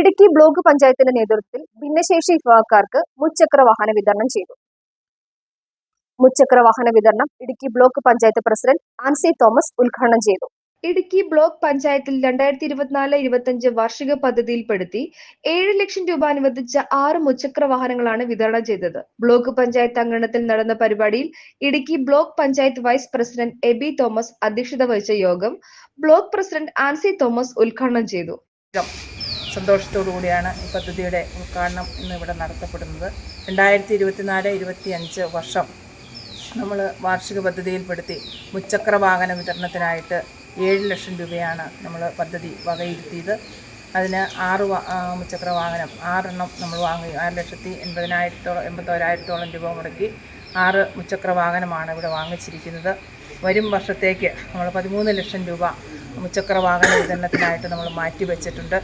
Idukki block പഞ്ചായത്തിന്റെ നേതൃത്വത്തിൽ ഭിന്നശേഷി വിഭാഗക്കാർക്ക് മുച്ചക്ര വാഹന വിതരണം ചെയ്തു. മുച്ചക്ര വാഹന വിതരണം Idukki block panchayat president Ancy Thomas ഉദ്ഘാടനം ചെയ്തു. ഇടുക്കി ബ്ലോക്ക് പഞ്ചായത്തിൽ രണ്ടായിരത്തി ഇരുപത്തിനാല് ഇരുപത്തിയഞ്ച് വാർഷിക പദ്ധതിയിൽപ്പെടുത്തി ഏഴ് ലക്ഷം രൂപ അനുവദിച്ച ആറ് മുച്ചക്ര വാഹനങ്ങളാണ് വിതരണം ചെയ്തത്. ബ്ലോക്ക് പഞ്ചായത്ത് അങ്കണത്തിൽ നടന്ന പരിപാടിയിൽ Idukki block panchayat vice president Eby Thomas അധ്യക്ഷത വഹിച്ച യോഗം ബ്ലോക്ക് പ്രസിഡന്റ് ആൻസി തോമസ് ഉദ്ഘാടനം ചെയ്തു. സന്തോഷത്തോടു കൂടിയാണ് ഈ പദ്ധതിയുടെ ഉദ്ഘാടനം ഇന്ന് ഇവിടെ നടത്തപ്പെടുന്നത്. രണ്ടായിരത്തി ഇരുപത്തിനാല് ഇരുപത്തിയഞ്ച് വർഷം നമ്മൾ വാർഷിക പദ്ധതിയിൽപ്പെടുത്തി മുച്ചക്ര വാഹന വിതരണത്തിനായിട്ട് ഏഴ് ലക്ഷം രൂപയാണ് നമ്മൾ പദ്ധതി വകയിരുത്തിയത്. അതിന് ആറ് മുച്ചക്ര വാഹനം ആറെണ്ണം നമ്മൾ വാങ്ങി. ആറ് ലക്ഷത്തി എൺപതിനായിരത്തോളം എൺപത്തോരായിരത്തോളം രൂപ മുടക്കി ആറ് മുച്ചക്ര വാഹനമാണ് ഇവിടെ വാങ്ങിച്ചിരിക്കുന്നത്. വരും വർഷത്തേക്ക് നമ്മൾ പതിമൂന്ന് ലക്ഷം രൂപ മുച്ചക്ര വാഹന വിതരണത്തിനായിട്ട് നമ്മൾ മാറ്റി വെച്ചിട്ടുണ്ട്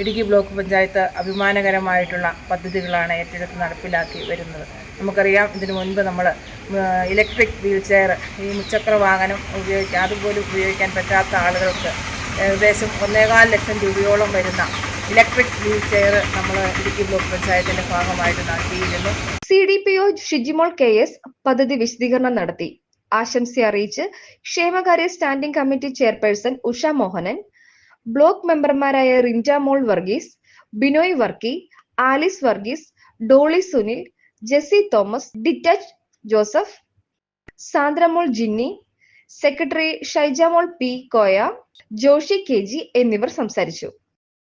ഇടുക്കി ബ്ലോക്ക് പഞ്ചായത്ത് അഭിമാനകരമായിട്ടുള്ള പദ്ധതികളാണ് ഏറ്റെടുത്ത് നടപ്പിലാക്കി വരുന്നത്. നമുക്കറിയാം ഇതിനു മുൻപ് നമ്മൾ ഇലക്ട്രിക് വീൽ ചെയർ ഈ മുച്ചക്ര വാഹനം ഉപയോഗിക്കാൻ അതുപോലും ഉപയോഗിക്കാൻ പറ്റാത്ത ആളുകൾക്ക് ഏകദേശം ഒന്നേകാൽ ലക്ഷം രൂപയോളം വരുന്ന ഇലക്ട്രിക് വീൽ ചെയർ നമ്മൾ ഇടുക്കി ബ്ലോക്ക് പഞ്ചായത്തിന്റെ ഭാഗമായിട്ട് നൽകിയിരുന്നു. C D P O Shijimol K S പദ്ധതി വിശദീകരണം നടത്തി. ആശംസ അറിയിച്ച് ക്ഷേമകാര്യ standing committee chairperson Usha Mohanan block മെമ്പർമാരായ Rinjamol Varghese Binoy Varkey Alice Varghese Dolly Sunil Jessy Thomas ഡിറ്റച്ച് Joseph Sandramol Jinny secretary Shaijamol P Koya Joshi K G എന്നിവർ സംസാരിച്ചു.